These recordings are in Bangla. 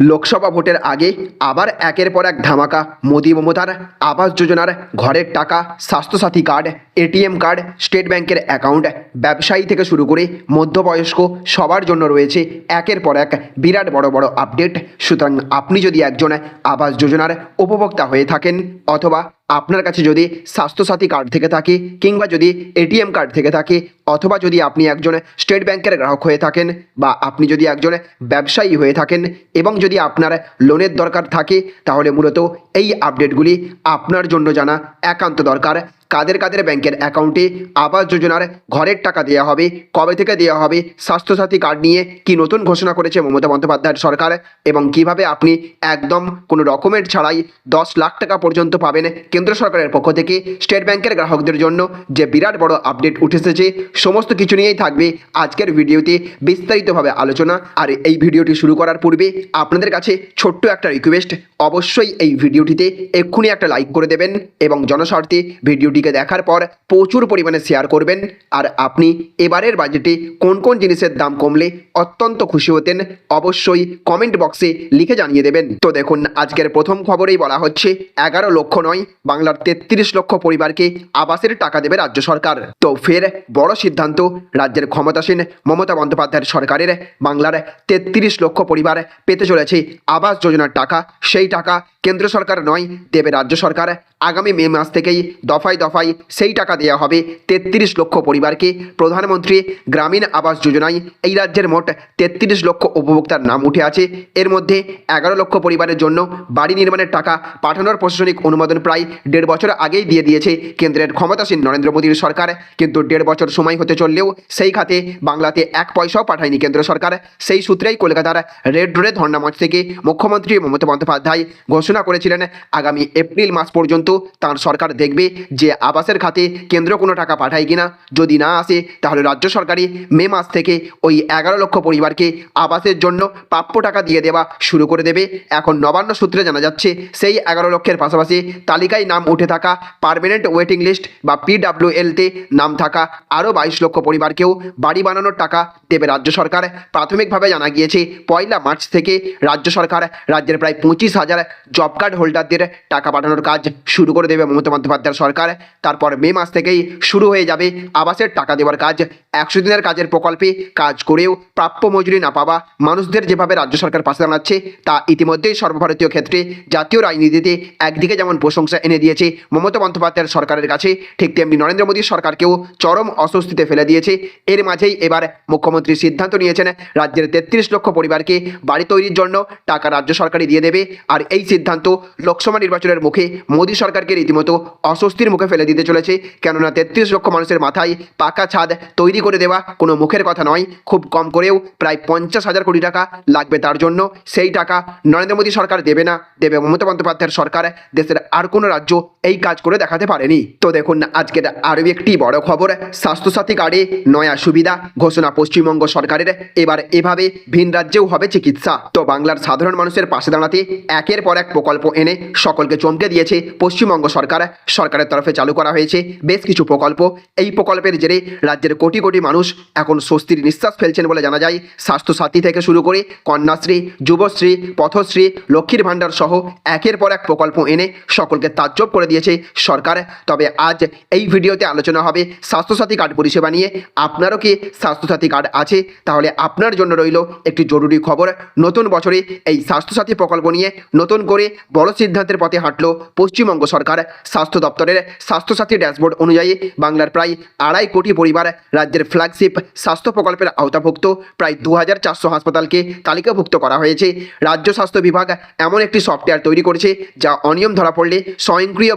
লোকসভা ভোটের আগে আবার একের পর এক ধামাকা মোদী মমতার আবাস যোজনার ঘরের টাকা, Swasthya Sathi card, ATM card, state ব্যাংকের অ্যাকাউন্ট, ব্যবসায়ী থেকে শুরু করে মধ্যবয়স্ক সবার জন্য রয়েছে একের পর এক বিরাট বড় বড় আপডেট। সুতরাং আপনি যদি একজন আবাস যোজনার উপভোক্তা হয়ে থাকেন অথবা আপনার কাছে যদি স্বাস্থ্যসাথী কার্ড থেকে থাকে কিংবা যদি এটিএম কার্ড থেকে থাকে অথবা যদি আপনি একজন স্টেট ব্যাংকের গ্রাহক হয়ে থাকেন বা আপনি যদি একজন ব্যবসায়ী হয়ে থাকেন এবং যদি আপনার লোনের দরকার থাকে, তাহলে মূলত এই আপডেটগুলি আপনার জন্য জানা একান্ত দরকার। কাদের কাদের ব্যাংকের অ্যাকাউন্টে আবাস যোজনার ঘরের টাকা দেওয়া হবে, কবে থেকে দেওয়া হবে, স্বাস্থ্যসাথী কার্ড নিয়ে কি নতুন ঘোষণা করেছে মমতা বন্দ্যোপাধ্যায়ের সরকার এবং কীভাবে আপনি একদম কোনো ডকুমেন্ট ছাড়াই দশ লাখ টাকা পর্যন্ত পাবেন কেন্দ্র সরকারের পক্ষ থেকে স্টেট ব্যাংকের গ্রাহকদের জন্য যে বিরাট বড় আপডেট উঠে এসেছে সমস্ত কিছু নিয়েই থাকবে আজকের ভিডিওতে বিস্তারিতভাবে আলোচনা। আর এই ভিডিওটি শুরু করার পূর্বে আপনাদের কাছে ছোট্ট একটা রিকোয়েস্ট অবশ্যই এই ভিডিওটিতে এক্ষুনি একটা লাইক করে দেবেন এবং জনস্বার্থে ভিডিওটিকে দেখার পর প্রচুর পরিমাণে শেয়ার করবেন। আর আপনি এবারের বাজেটে কোন কোন জিনিসের দাম কমলে অত্যন্ত খুশি হতেন, অবশ্যই কমেন্ট বক্সে লিখে জানিয়ে দেবেন। তো দেখুন, আজকের প্রথম খবরেই বলা হচ্ছে, এগারো লক্ষ নয় বাংলার তেত্রিশ লক্ষ পরিবারকে আবাসের টাকা দেবে রাজ্য সরকার। তো ফের বড় সিদ্ধান্ত, রাজ্যের ক্ষমতাসীন মমতা বন্দ্যোপাধ্যায়ের সরকারের। বাংলার তেত্রিশ লক্ষ পরিবার পেতে চলেছে আবাস যোজনার টাকা। সেই টাকা কেন্দ্র সরকার নয়, দেবে রাজ্য সরকার। আগামী মে মাস থেকেই দফায় দফায় সেই টাকা দেওয়া হবে তেত্রিশ লক্ষ পরিবারকে। প্রধানমন্ত্রী গ্রামীণ আবাস যোজনায় এই রাজ্যের মোট তেত্রিশ লক্ষ উপভোক্তার নাম উঠে আছে। এর মধ্যে এগারো লক্ষ পরিবারের জন্য বাড়ি নির্মাণের টাকা পাঠানোর প্রশাসনিক অনুমোদন প্রায় দেড় বছর আগেই দিয়ে দিয়েছে কেন্দ্রের ক্ষমতাসীন নরেন্দ্র মোদীর সরকার। কিন্তু দেড় বছর সময় হতে চললেও সেই খাতে বাংলাতে এক পয়সাও পাঠায়নি কেন্দ্র সরকার। সেই সূত্রেই কলকাতার রেড রোডে ধর্ণামঞ্চ থেকে মুখ্যমন্ত্রী মমতা বন্দ্যোপাধ্যায় ঘোষণা করেছিলেন, আগামী এপ্রিল মাস পর্যন্ত তার সরকার দেখবে যে আবাসের খাতে কেন্দ্র কোনো টাকা পাঠায় কিনা। যদি না আসে, তাহলে রাজ্য সরকারই মে মাস থেকে ওই এগারো লক্ষ পরিবারকে আবাসের জন্য প্রাপ্য টাকা দিয়ে দেওয়া শুরু করে দেবে। এখন নবান্ন সূত্রে জানা যাচ্ছে, সেই এগারো লক্ষের পাশাপাশি তালিকায় নাম উঠে থাকা পারমানেন্ট ওয়েটিং লিস্ট বা পিডাব্লিউএলতে নাম থাকা আরও বাইশ লক্ষ পরিবারকেও বাড়ি বানানোর টাকা দেবে রাজ্য সরকার। প্রাথমিকভাবে জানা গিয়েছে, পয়লা মার্চ থেকে রাজ্য সরকার রাজ্যের প্রায় পঁচিশ হাজার জব কার্ড হোল্ডারদের টাকা পাঠানোর কাজ শুরু করে দেবে মমতা বন্দ্যোপাধ্যায়ের সরকার। তারপর মে মাস থেকেই শুরু হয়ে যাবে আবাসের টাকা দেওয়ার কাজ। একশো দিনের কাজের প্রকল্পে কাজ করেও প্রাপ্য মজুরি না পাওয়া মানুষদের যেভাবে রাজ্য সরকার পাশে দাঁড়াচ্ছে, তা ইতিমধ্যেই সর্বভারতীয় ক্ষেত্রে জাতীয় রাজনীতিতে একদিকে যেমন প্রশংসা এনে দিয়েছে। মমতা বন্দ্যোপাধ্যায়ের সরকারের কাছে ঠিক তেমনি নরেন্দ্র মোদীর সরকারকেও চরম অস্বস্তিতে ফেলে দিয়েছে। এর মাঝেই এবার মুখ্যমন্ত্রী সিদ্ধান্ত নিয়েছেন রাজ্যের তেত্রিশ লক্ষ পরিবারকে বাড়ি তৈরির জন্য টাকা রাজ্য সরকারই দিয়ে দেবে। আর এই সিদ্ধান্ত লোকসভা নির্বাচনের মুখে মোদী সরকারকে রীতিমতো অস্বস্তির মুখে ফেলে দিতে চলেছে। কেননা তেত্রিশ লক্ষ মানুষের মাথায় পাকা ছাদ তৈরি করে দেওয়া কোনো মুখের কথা নয়। খুব কম করেও প্রায় পঞ্চাশ হাজার কোটি টাকা লাগবে তার জন্য। সেই টাকা নরেন্দ্র মোদী সরকার দেবে না। দেবে মমতা বন্দ্যোপাধ্যায়ের সরকার। দেশের আর কোনো রাজ্য এই কাজ করে দেখাতে পারেনি। তো দেখুন, আজকের আরও একটি বড় খবর। স্বাস্থ্যসাথী কার্ডে নয়া সুবিধা ঘোষণা পশ্চিমবঙ্গ সরকারের। এবার এভাবে ভিন রাজ্যেও হবে চিকিৎসা। তো বাংলার সাধারণ মানুষের পাশে দাঁড়াতে একের পর এক প্রকল্প এনে সকলকে চমকে দিয়েছে পশ্চিমবঙ্গ সরকার। সরকারের তরফে চালু করা হয়েছে বেশ কিছু প্রকল্প। এই প্রকল্পের জেরে রাজ্যের কোটি কোটি মানুষ এখন স্বস্তির নিঃশ্বাস ফেলছেন বলে জানা যায়। স্বাস্থ্যসাথী থেকে শুরু করে কন্যাশ্রী, যুবশ্রী, পথশ্রী, লক্ষ্মীর ভাণ্ডার সহ একের পর এক প্রকল্প এনে সকলকে তাজ্জব করে দিয়েছে সরকার। তবে আজ এই ভিডিওতে আলোচনা হবে স্বাস্থ্যসাথী কার্ড পরিষেবা নিয়ে। আপনারও কি স্বাস্থ্যসাথী কার্ড আছে? তাহলে আপনার জন্য রইল একটি জরুরি খবর। নতুন বছরে এই স্বাস্থ্যসাথী প্রকল্প নিয়ে নতুন করে বড় সিদ্ধান্তের পথে হাঁটল পশ্চিমবঙ্গ সরকার। স্বাস্থ্য দপ্তরের স্বাস্থ্যসাথী ড্যাশবোর্ড অনুযায়ী বাংলার প্রায় আড়াই কোটি পরিবার রাজ্যের ফ্ল্যাগশিপ স্বাস্থ্য প্রকল্পের আওতাভুক্ত। প্রায় দু হাজার চারশো হাসপাতালকে তালিকাভুক্ত করা হয়েছে। রাজ্য স্বাস্থ্য বিভাগ এমন একটি সফটওয়্যার তৈরি করেছে যা অনিয়ম ধরা পড়লে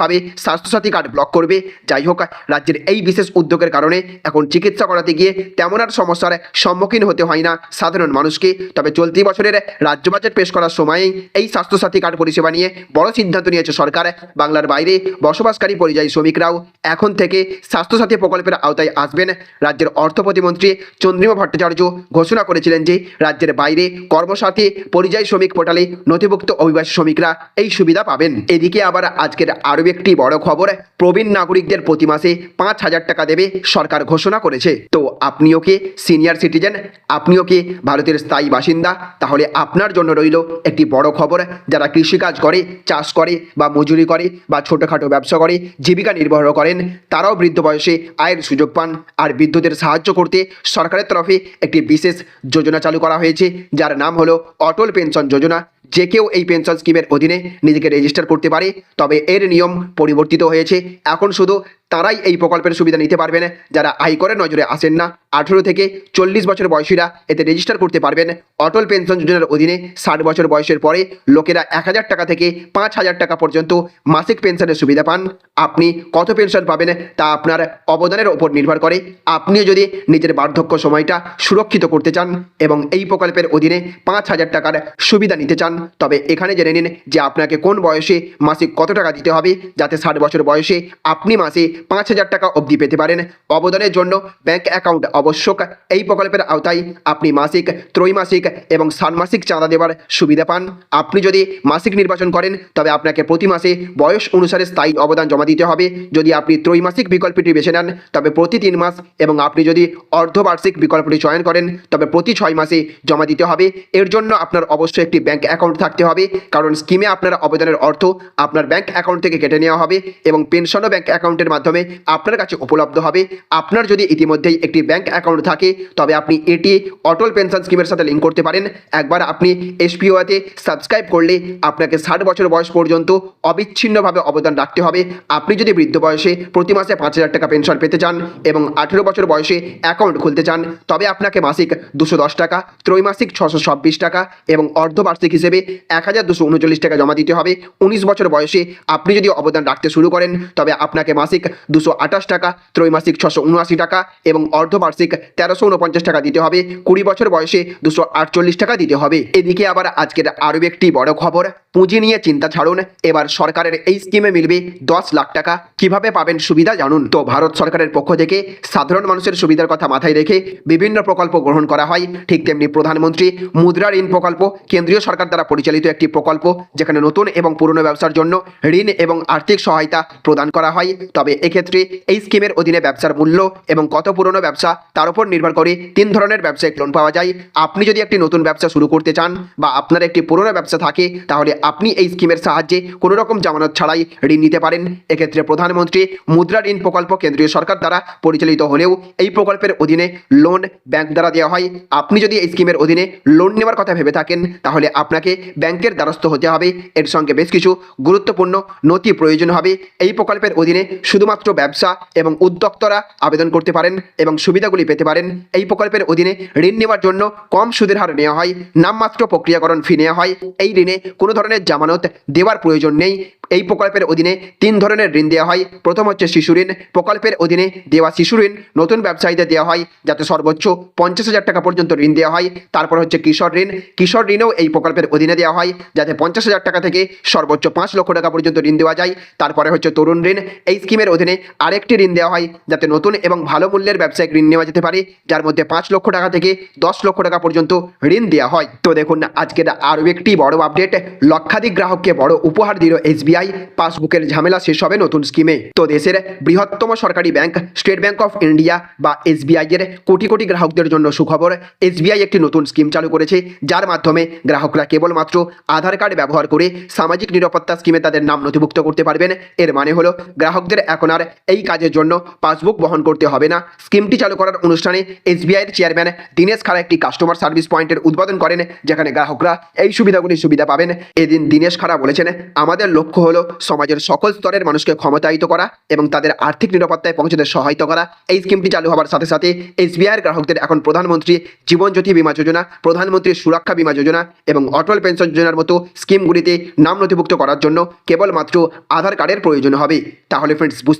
স্বয়ংক্রিয়ভাবে স্বাস্থ্যসাথী কার্ড ব্লক করবে। যাই হোক, রাজ্যের এই বিশেষ উদ্যোগের কারণে এখন চিকিৎসা করাতে গিয়ে তেমন আর সমস্যার সম্মুখীন হতে হয় না সাধারণ মানুষকে। তবে চলতি বছরের রাজ্য বাজেট পেশ করার সময়েই এই স্বাস্থ্যসাথী কার্ড পরিষেবা নিয়ে বড় সিদ্ধান্ত নিয়েছে সরকার। বাংলার বাইরে বসবাসকারী পরিযায়ী শ্রমিকরাও এখন থেকে স্বাস্থ্যসাথী প্রকল্পের আওতায় আসবেন। রাজ্যের অর্থ প্রতিমন্ত্রী চন্দ্রিমা ভট্টাচার্য ঘোষণা করেছিলেন যে, রাজ্যের বাইরে কর্মসাথী পরিযায়ী শ্রমিক পোর্টালে নথিভুক্ত অভিবাসী শ্রমিকরা এই সুবিধা পাবেন। এদিকে আবার আজকের আরও একটি বড় খবর, প্রবীণ নাগরিকদের প্রতি মাসে পাঁচ হাজার টাকা দেবে সরকার ঘোষণা করেছে। তো আপনিও কি সিনিয়র সিটিজেন আপনিও কি ভারতের স্থায়ী বাসিন্দা? তাহলে আপনার জন্য রইল একটি বড় খবর, যারা কৃষিকাজ করে, চাষ করে বা মজুরি করে বা ছোটোখাটো ব্যবসা করে, জীবিকা নির্বাহ করেন, তারাও বৃদ্ধ বয়সে আয়ের সুযোগ পান। আর বিদ্যুতের সাহায্য করতে সরকারের তরফে একটি বিশেষ যোজনা চালু করা হয়েছে, যার নাম হলো অটল পেনশন যোজনা। যে কেউ এই পেনশন স্কিমের অধীনে নিজেকে রেজিস্টার করতে পারে, তবে এর নিয়ম পরিবর্তিত হয়েছে। এখন শুধু তারাই এই প্রকল্পের সুবিধা নিতে পারবেন যারা আয়করের নজরে আসেন না, আঠেরো থেকে চল্লিশ বছর বয়সীরা এতে রেজিস্টার করতে পারবেন। অটল পেনশন যোজনার অধীনে ষাট বছর বয়সের পরে লোকেরা এক হাজার টাকা থেকে পাঁচ হাজার টাকা পর্যন্ত মাসিক পেনশনের সুবিধা পান। আপনি কত পেনশন পাবেন তা আপনার অবদানের ওপর নির্ভর করে। আপনিও যদি নিজের বার্ধক্য সময়টা সুরক্ষিত করতে চান এবং এই প্রকল্পের অধীনে পাঁচ হাজার টাকার সুবিধা নিতে চান, তবে এখানে জেনে নিন যে আপনাকে কোন বয়সে মাসিক কত টাকা দিতে হবে, যাতে ষাট বছর বয়সে আপনি মাসে পাঁচ হাজার টাকা অবধি পেতে পারেন। অবদানের জন্য ব্যাংক অ্যাকাউন্ট আবশ্যক। এই প্রকল্পের আওতায় আপনি মাসিক, ত্রৈমাসিক এবং ষান্মাসিক চাঁদা দেওয়ার সুবিধা পান। আপনি যদি মাসিক নির্বাচন করেন, তবে আপনাকে প্রতি মাসে বয়স অনুসারে স্থায়ী অবদান জমা দিতে হবে। যদি আপনি ত্রৈমাসিক বিকল্পটি বেছে নেন, তবে প্রতি তিন মাস এবং আপনি যদি অর্ধবার্ষিক বিকল্পটি চয়ন করেন, তবে প্রতি ছয় মাসে জমা দিতে হবে। এর জন্য আপনার অবশ্যই একটি ব্যাংক অ্যাকাউন্ট থাকতে হবে। কারণ স্কিমে আপনার অবদানের অর্থ আপনার ব্যাংক অ্যাকাউন্ট থেকে কেটে নেওয়া হবে এবং পেনশনও ব্যাংক অ্যাকাউন্টের মাধ্যমে আপনার কাছে উপলব্ধ হবে। আপনার যদি ইতিমধ্যেই একটি ব্যাংক অ্যাকাউন্ট থাকে, তবে আপনি এটি অটল পেনশন স্কিমের সাথে লিঙ্ক করতে পারেন। একবার আপনি এসপিওতে সাবস্ক্রাইব করলে আপনাকে ষাট বছর বয়স পর্যন্ত অবিচ্ছিন্নভাবে অবদান রাখতে হবে। আপনি যদি বৃদ্ধ বয়সে প্রতি মাসে পাঁচ হাজার টাকা পেনশন পেতে চান এবং আঠেরো বছর বয়সে অ্যাকাউন্ট খুলতে চান, তবে আপনাকে মাসিক দুশো দশ টাকা, ত্রৈমাসিক ছশো ছাব্বিশ টাকা এবং অর্ধবার্ষিক হিসেবে এক হাজার দুশো উনচল্লিশ টাকা জমা দিতে হবে। উনিশ বছর বয়সে আপনি যদি অবদান রাখতে শুরু করেন, তবে আপনাকে মাসিক দুশো আঠাশ টাকা, ত্রৈমাসিক ছশো উনআশি টাকা এবং অর্ধবার্ষিক তেরোশো উনপঞ্চাশ টাকা দিতে হবে। কুড়ি বছর বয়সে দুশো আটচল্লিশ টাকা দিতে হবে। এদিকে আবার আজকের আরও একটি বড় খবর, পুঁজি নিয়ে চিন্তা ছাড়ুন। এবার সরকারের এই স্কিমে মিলবে দশ লাখ টাকা। কীভাবে পাবেন সুবিধা জানুন। তো ভারত সরকারের পক্ষ থেকে সাধারণ মানুষের সুবিধার কথা মাথায় রেখে বিভিন্ন প্রকল্প গ্রহণ করা হয়। ঠিক তেমনি প্রধানমন্ত্রী মুদ্রা ঋণ প্রকল্প, কেন্দ্রীয় সরকার দ্বারা পরিচালিত একটি প্রকল্প, যেখানে নতুন এবং পুরনো ব্যবসার জন্য ঋণ এবং আর্থিক সহায়তা প্রদান করা হয়। তবে এক্ষেত্রে এই স্কিমের অধীনে ব্যবসার মূল্য এবং কত পুরনো ব্যবসা, তার উপর নির্ভর করে তিন ধরনের ব্যবসায়িক লোন পাওয়া যায়। আপনি যদি একটি নতুন ব্যবসা শুরু করতে চান বা আপনার একটি পুরনো ব্যবসা থাকে, তাহলে আপনি এই স্কিমের সাহায্যে কোনো রকম জামানত ছাড়াই ঋণ নিতে পারেন। এক্ষেত্রে প্রধানমন্ত্রী মুদ্রা ঋণ প্রকল্প কেন্দ্রীয় সরকার দ্বারা পরিচালিত হলেও এই প্রকল্পের অধীনে লোন ব্যাংক দ্বারা দেওয়া হয়। আপনি যদি এই স্কিমের অধীনে লোন নেওয়ার কথা ভেবে থাকেন, তাহলে আপনাকে ব্যাংকের দ্বারস্থ হতে হবে। এর সঙ্গে বেশ কিছু গুরুত্বপূর্ণ নথি প্রয়োজন হবে। এই প্রকল্পের অধীনে শুধুমাত্র ব্যবসা এবং উদ্যোক্তরা আবেদন করতে পারেন এবং সুবিধাগুলি পেতে পারেন। এই প্রকল্পের অধীনে ঋণ নেওয়ার জন্য কম সুদের হার নেওয়া হয়, নামমাত্র প্রক্রিয়াকরণ ফি নেওয়া হয়। এই ঋণে কোনো ধরনের জামানত দেওয়ার প্রয়োজন নেই। এই প্রকল্পের অধীনে তিন ধরনের ঋণ দেওয়া হয়। প্রথম হচ্ছে শিশু ঋণ। প্রকল্পের অধীনে দেওয়া শিশু ঋণ নতুন ব্যবসায়ীদের দেওয়া হয়, যাতে সর্বোচ্চ পঞ্চাশ হাজার টাকা পর্যন্ত ঋণ দেওয়া হয়। তারপর হচ্ছে কিশোর ঋণ। কিশোর ঋণও এই প্রকল্পের অধীনে দেওয়া হয়, যাতে পঞ্চাশ হাজার টাকা থেকে সর্বোচ্চ পাঁচ লক্ষ টাকা পর্যন্ত ঋণ দেওয়া যায়। তারপরে হচ্ছে তরুণ ঋণ। এই স্কিমের অধীনে আরেকটি ঋণ দেওয়া হয় যাতে নতুন এবং ভালো মূল্যের ব্যবসায়িক ঋণ নেওয়া যেতে পারে, যার মধ্যে পাঁচ লক্ষ টাকা থেকে দশ লক্ষ টাকা পর্যন্ত ঋণ দেওয়া হয়। তো দেখুন, আজকের আরও একটি বড় আপডেট লক্ষাধিক গ্রাহককে বড় উপহার দিল এসবিআই, পাসবুকের ঝামেলা শেষ হবে নতুন স্কিমে তো দেশের বৃহত্তম সরকারি bank, state bank of India বা এসবিআই এর কোটি কোটি গ্রাহকদের জন্য সুখবর, এসবিআই একটি নতুন স্কিম চালু করেছে, যার মাধ্যমে গ্রাহকরা কেবলমাত্র আধার কার্ড ব্যবহার করে সামাজিক নিরাপত্তা স্কিমে তাদের নাম নথিভুক্ত করতে পারবেন। এর মানে হলো, গ্রাহকদের এখন আর এই কাজের জন্য পাসবুক বহন করতে হবে না। স্কিমটি চালু করার অনুষ্ঠানে এসবিআই এর চেয়ারম্যান দীনেশ খাড়া একটি কাস্টমার সার্ভিস পয়েন্টের উদ্বোধন করেন, যেখানে গ্রাহকরা এই সুবিধাগুলি সুবিধা পাবেন। এদিন দীনেশ খাড়া বলেছেন, আমাদের লক্ষ্য হলো সমাজের সকল স্তরের মানুষকে ক্ষমতায়িত করা এবং তাদের আর্থিক নিরাপত্তায় পৌঁছতে সহায়তা করা। এই স্কিমটি চালু হওয়ার সাথে সাথে এসবিআইয়ের গ্রাহকদের এখন প্রধানমন্ত্রী জীবন জ্যোতি বীমা যোজনা, প্রধানমন্ত্রী সুরক্ষা বীমা যোজনা এবং অটল পেনশন যোজনার মতো স্কিমগুলিতে নাম নথিভুক্ত করার জন্য কেবলমাত্র আধার কার্ডের প্রয়োজন হবে। তাহলে ফ্রেন্ডস বুঝতে